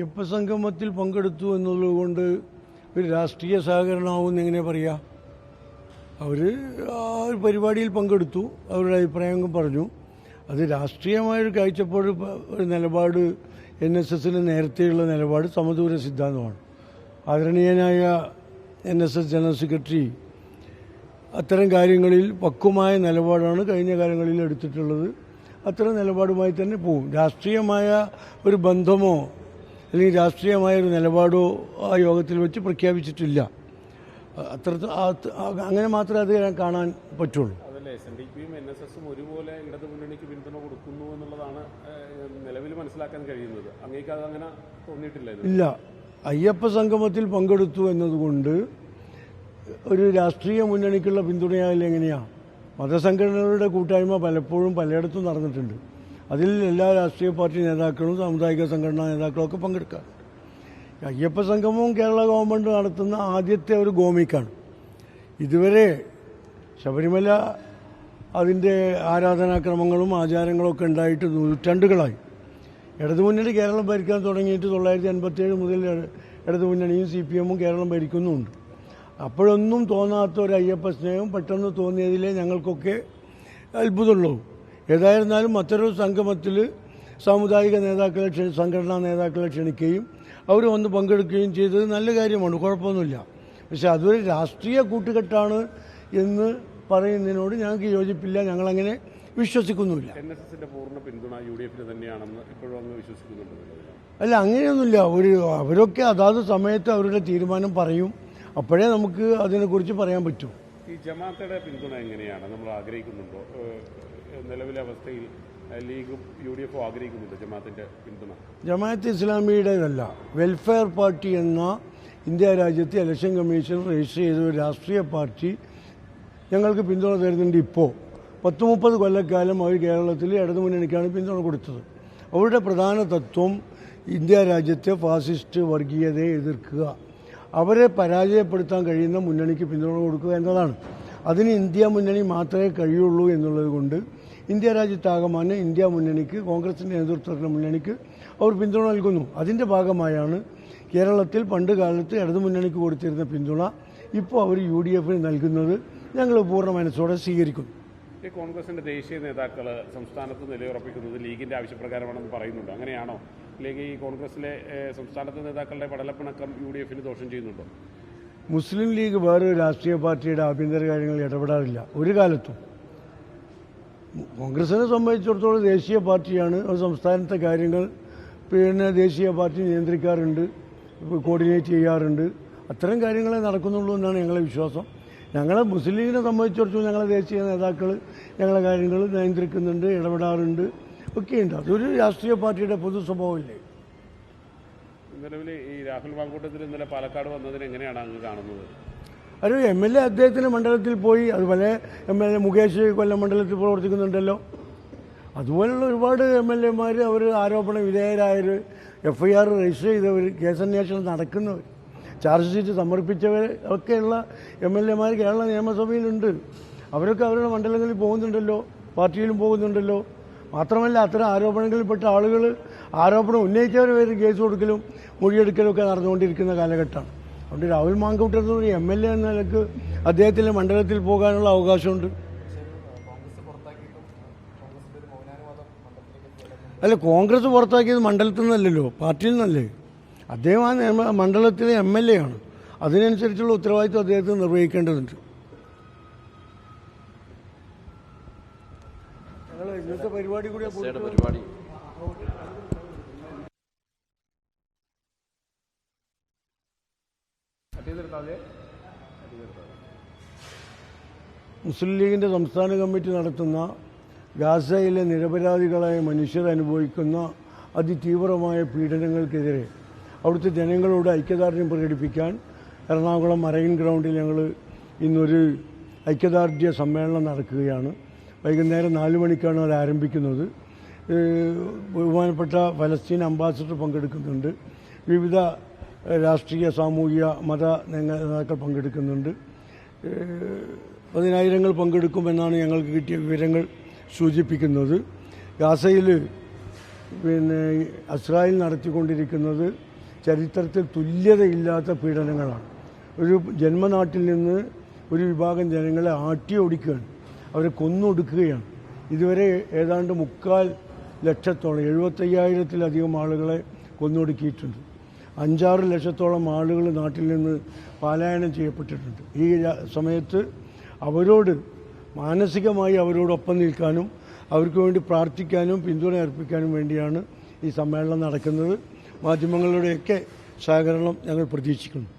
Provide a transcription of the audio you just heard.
അയ്യപ്പ സംഗമത്തിൽ പങ്കെടുത്തു എന്നുള്ളതുകൊണ്ട് ഒരു രാഷ്ട്രീയ സഹകരണമാവും എങ്ങനെ പറയാ? അവർ ആ ഒരു പരിപാടിയിൽ പങ്കെടുത്തു അവരുടെ അഭിപ്രായങ്ങൾ പറഞ്ഞു. അത് രാഷ്ട്രീയമായൊരു കാഴ്ചപ്പാട് ഒരു നിലപാട് എൻ എസ് എസിന് നേരത്തെയുള്ള നിലപാട് സമദൂര സിദ്ധാന്തമാണ്. ആദരണീയനായ N S S general secretary അത്തരം കാര്യങ്ങളിൽ പക്വമായ നിലപാടാണ് കഴിഞ്ഞ കാലങ്ങളിൽ എടുത്തിട്ടുള്ളത്. അത്തരം നിലപാടുമായി തന്നെ പോവും. രാഷ്ട്രീയമായ ഒരു ബന്ധമോ അല്ലെങ്കിൽ രാഷ്ട്രീയമായൊരു നിലപാടോ ആ യോഗത്തിൽ വെച്ച് പ്രഖ്യാപിച്ചിട്ടില്ല. അത്ര അങ്ങനെ മാത്രമേ അത് ഞാൻ കാണാൻ പറ്റുള്ളൂ. എസ് എൻ ഡി പിയും എൻ എസ് എസും ഒരുപോലെ ഇടതു മുന്നണിക്ക് പിന്തുണ കൊടുക്കുന്നു എന്നുള്ളതാണ് നിലവിൽ മനസ്സിലാക്കാൻ കഴിയുന്നത്. അങ്ങേക്ക് അത് അങ്ങനെ തോന്നിയിട്ടില്ല ഇല്ല. അയ്യപ്പ സംഗമത്തിൽ പങ്കെടുത്തു എന്നതുകൊണ്ട് ഒരു രാഷ്ട്രീയ മുന്നണിക്കുള്ള പിന്തുണയായാലും എങ്ങനെയാ? മതസംഘടനകളുടെ കൂട്ടായ്മ പലപ്പോഴും പലയിടത്തും നടന്നിട്ടുണ്ട്. അതിൽ എല്ലാ രാഷ്ട്രീയ പാർട്ടി നേതാക്കളും സാമുദായിക സംഘടനാ നേതാക്കളും ഒക്കെ അയ്യപ്പ സംഗമവും കേരള ഗവൺമെന്റ് നടത്തുന്ന ആദ്യത്തെ ഒരു ഗോമിക്കാണ്. ഇതുവരെ ശബരിമല അതിന്റെ ആരാധനാക്രമങ്ങളും ആചാരങ്ങളും ഒക്കെ ഉണ്ടായിട്ട് നൂറ്റാണ്ടുകളായി. ഇടതുമുന്നണി കേരളം ഭരിക്കാൻ തുടങ്ങിയിട്ട് തൊള്ളായിരത്തി അൻപത്തേഴ് മുതൽ ഇടതുമുന്നണിയും സി പി എമ്മും കേരളം ഭരിക്കുന്നുമുണ്ട്. അപ്പോഴൊന്നും തോന്നാത്ത ഒരു അയ്യപ്പ സ്നേഹം പെട്ടെന്ന് തോന്നിയതിലേ ഞങ്ങൾക്കൊക്കെ അത്ഭുതമുള്ളൂ. ഏതായിരുന്നാലും മറ്റൊരു സംഗമത്തിൽ സാമുദായിക നേതാക്കളെ ക്ഷണി സംഘടനാ നേതാക്കളെ ക്ഷണിക്കുകയും അവർ വന്ന് പങ്കെടുക്കുകയും ചെയ്തത് നല്ല കാര്യമാണ് കുഴപ്പമൊന്നുമില്ല. പക്ഷെ അതൊരു രാഷ്ട്രീയ കൂട്ടുകെട്ടാണ് എന്ന് പറയുന്നതിനോട് ഞങ്ങൾക്ക് യോജിപ്പില്ല ഞങ്ങളങ്ങനെ വിശ്വസിക്കുന്നുമില്ല. എൻ എസ് എസിന്റെ പൂർണ പിന്തുണ യു ഡി എഫിന് തന്നെയാണെന്ന് ഇപ്പോഴും അങ്ങ് വിശ്വസിക്കുന്നുണ്ട്. അല്ല അങ്ങനെയൊന്നുമില്ല. ഒരു അവരൊക്കെ അതാത് സമയത്ത് അവരുടെ തീരുമാനം പറയും. അപ്പോഴേ നമുക്ക് അതിനെക്കുറിച്ച് പറയാൻ പറ്റൂ. ഈ ജമാഅത്തയുടെ പിന്തുണ എങ്ങനെയാണ്? നമ്മൾ ആഗ്രഹിക്കുന്നുണ്ടോ? നിലവിലെ അവസ്ഥയിൽ ലീഗും യു ഡി എഫും ആഗ്രഹിക്കുന്നുണ്ട് ജമാഅത്തിന്റെ പിന്തുണ. ജമാഅത്ത് ഇസ്ലാമിയുടേതല്ല. വെൽഫെയർ പാർട്ടി എന്ന ഇന്ത്യ രാജ്യത്തെ ഇലക്ഷൻ കമ്മീഷൻ രജിസ്റ്റർ ചെയ്ത ഒരു രാഷ്ട്രീയ പാർട്ടി ഞങ്ങൾക്ക് പിന്തുണ തരുന്നുണ്ട് ഇപ്പോൾ പത്ത് മുപ്പത് കൊല്ലക്കാലം അവർ കേരളത്തിൽ ഇടതുമുന്നണിക്കാണ് പിന്തുണ കൊടുത്തത്. അവരുടെ പ്രധാന തത്വം ഇന്ത്യ രാജ്യത്തെ ഫാസിസ്റ്റ് വർഗീയതയെ എതിർക്കുക. അവരെ പരാജയപ്പെടുത്താൻ കഴിയുന്ന മുന്നണിക്ക് പിന്തുണ കൊടുക്കുക എന്നതാണ്. അതിന് ഇന്ത്യ മുന്നണി മാത്രമേ കഴിയുള്ളൂ എന്നുള്ളത് കൊണ്ട് ഇന്ത്യ രാജ്യത്താകമാനം ഇന്ത്യ മുന്നണിക്ക് കോൺഗ്രസിന്റെ നേതൃത്വത്തിലുള്ള മുന്നണിക്ക് അവർ പിന്തുണ നൽകുന്നു. അതിന്റെ ഭാഗമായാണ് കേരളത്തിൽ പണ്ട് കാലത്ത് ഇടതു ഇടതുമുന്നണിക്ക് കൊടുത്തിരുന്ന പിന്തുണ ഇപ്പോൾ അവർ യു ഡി എഫിന് നൽകുന്നത്. ഞങ്ങൾ പൂർണ മനസ്സോടെ സ്വീകരിക്കുന്നു ഈ കോൺഗ്രസിന്റെ ദേശീയ നേതാക്കൾ സംസ്ഥാനത്ത് നിലയുറപ്പിക്കുന്നത് ലീഗിന്റെ ആവശ്യപ്രകാരമാണെന്ന് പറയുന്നുണ്ട്. അങ്ങനെയാണോ? അല്ലെങ്കിൽ ഈ കോൺഗ്രസിലെ സംസ്ഥാനത്തെ നേതാക്കളുടെ പടലപ്പിണക്കം യു ഡി എഫിന് ദോഷം ചെയ്യുന്നുണ്ടോ? മുസ്ലിം ലീഗ് വേറൊരു രാഷ്ട്രീയ പാർട്ടിയുടെ ആഭ്യന്തര കാര്യങ്ങളിൽ ഇടപെടാറില്ല. ഒരു കാലത്തും. കോൺഗ്രസിനെ സംബന്ധിച്ചിടത്തോളം ദേശീയ പാർട്ടിയാണ്. അത് സംസ്ഥാനത്തെ കാര്യങ്ങൾ. പിന്നെ ദേശീയ പാർട്ടി നിയന്ത്രിക്കാറുണ്ട്. കോർഡിനേറ്റ് ചെയ്യാറുണ്ട്. അത്തരം കാര്യങ്ങളെ നടക്കുന്നുള്ളൂ എന്നാണ് ഞങ്ങളുടെ വിശ്വാസം. ഞങ്ങളെ മുസ്ലിം ലീഗിനെ സംബന്ധിച്ചിടത്തോളം ഞങ്ങളെ ദേശീയ നേതാക്കൾ ഞങ്ങളെ കാര്യങ്ങൾ നിയന്ത്രിക്കുന്നുണ്ട് ഇടപെടാറുണ്ട്. ഒക്കെയുണ്ട്. അതൊരു രാഷ്ട്രീയ പാർട്ടിയുടെ പൊതു സ്വഭാവമില്ലേ? നിലവിൽ ഈ രാഹുൽ മാങ്കൂട്ടത്തിൽ ഇന്നലെ പാലക്കാട് വന്നതിന് എങ്ങനെയാണ് അങ്ങ് കാണുന്നത്? ഒരു എം എൽ എ അദ്ദേഹത്തിന്റെ മണ്ഡലത്തിൽ പോയി അതുപോലെ M L A Mukesh Kollam മണ്ഡലത്തിൽ പ്രവർത്തിക്കുന്നുണ്ടല്ലോ. അതുപോലുള്ള ഒരുപാട് എം എൽ എമാർ അവർ ആരോപണ വിധേയരായവർ എഫ് ഐ ആർ രജിസ്റ്റർ ചെയ്തവർ കേസന്വേഷണം നടക്കുന്നവർ ചാർജ് ഷീറ്റ് സമർപ്പിച്ചവർ ഒക്കെയുള്ള എം എൽ എമാർ കേരള നിയമസഭയിലുണ്ട്. അവരൊക്കെ അവരുടെ മണ്ഡലങ്ങളിൽ പോകുന്നുണ്ടല്ലോ പാർട്ടിയിലും പോകുന്നുണ്ടല്ലോ. മാത്രമല്ല അത്തരം ആരോപണങ്ങളിൽപ്പെട്ട ആളുകൾ ആരോപണം ഉന്നയിച്ചവർ പേര് കേസ് കൊടുക്കലും മൊഴിയെടുക്കലും ഒക്കെ നടന്നുകൊണ്ടിരിക്കുന്ന കാലഘട്ടമാണ് അതുകൊണ്ട് രാഹുൽ മാങ്കൂട്ടത്തിൽ ഒരു എം എൽ എ എന്ന നിലയ്ക്ക് അദ്ദേഹത്തിന്റെ മണ്ഡലത്തിൽ പോകാനുള്ള അവകാശമുണ്ട്. അല്ല കോൺഗ്രസ് പുറത്താക്കിയത് മണ്ഡലത്തിൽ നിന്നല്ലല്ലോ പാർട്ടിയിൽ നിന്നല്ലേ. അദ്ദേഹം ആ നിയമ- മണ്ഡലത്തിലെ എം എൽ എ ആണ്. അതിനനുസരിച്ചുള്ള ഉത്തരവാദിത്വം അദ്ദേഹത്തിന് നിർവഹിക്കേണ്ടതുണ്ട്. ഞങ്ങൾ ഇന്നത്തെ പരിപാടി കൂടി പരിപാടി. മുസ്ലിം ലീഗിന്റെ സംസ്ഥാന കമ്മിറ്റി നടത്തുന്ന ഗാസയിലെ നിരപരാധികളായ മനുഷ്യർ അനുഭവിക്കുന്ന അതിതീവ്രമായ പീഡനങ്ങൾക്കെതിരെ അവിടുത്തെ ജനങ്ങളോട് ഐക്യദാർഢ്യം പ്രകടിപ്പിക്കാൻ എറണാകുളം മറൈൻ ഗ്രൗണ്ടിൽ ഞങ്ങൾ ഇന്നൊരു ഐക്യദാർഢ്യ സമ്മേളനം നടക്കുകയാണ്. വൈകുന്നേരം നാല് മണിക്കാണ് അത് ആരംഭിക്കുന്നത്. ബഹുമാനപ്പെട്ട ഫലസ്തീൻ അംബാസഡർ പങ്കെടുക്കുന്നുണ്ട്. വിവിധ രാഷ്ട്രീയ സാമൂഹിക മത നേതാക്കൾ പങ്കെടുക്കുന്നുണ്ട്. പതിനായിരങ്ങൾ പങ്കെടുക്കുമെന്നാണ് ഞങ്ങൾക്ക് കിട്ടിയ വിവരങ്ങൾ സൂചിപ്പിക്കുന്നത്. ഗാസയിൽ പിന്നെ ഇസ്രായേൽ നടത്തിക്കൊണ്ടിരിക്കുന്നത് ചരിത്രത്തിൽ തുല്യതയില്ലാത്ത പീഡനങ്ങളാണ്. ഒരു ജന്മനാട്ടിൽ നിന്ന് ഒരു വിഭാഗം ജനങ്ങളെ ആട്ടി ഓടിക്കുകയാണ്. അവരെ കൊന്നൊടുക്കുകയാണ്. ഇതുവരെ ഏതാണ്ട് മുക്കാൽ ലക്ഷത്തോളം എഴുപത്തയ്യായിരത്തിലധികം ആളുകളെ കൊന്നൊടുക്കിയിട്ടുണ്ട്. അഞ്ചാറ് ലക്ഷത്തോളം ആളുകൾ നാട്ടിൽ നിന്ന് പലായനം ചെയ്യപ്പെട്ടിട്ടുണ്ട്. ഈ സമയത്ത് അവരോട് മാനസികമായി അവരോടൊപ്പം നിൽക്കാനും അവർക്ക് വേണ്ടി പ്രാർത്ഥിക്കാനും പിന്തുണ അർപ്പിക്കാനും വേണ്ടിയാണ് ഈ സമ്മേളനം നടക്കുന്നത്. മാധ്യമങ്ങളുടെയൊക്കെ സഹകരണം ഞങ്ങൾ പ്രതീക്ഷിക്കുന്നു.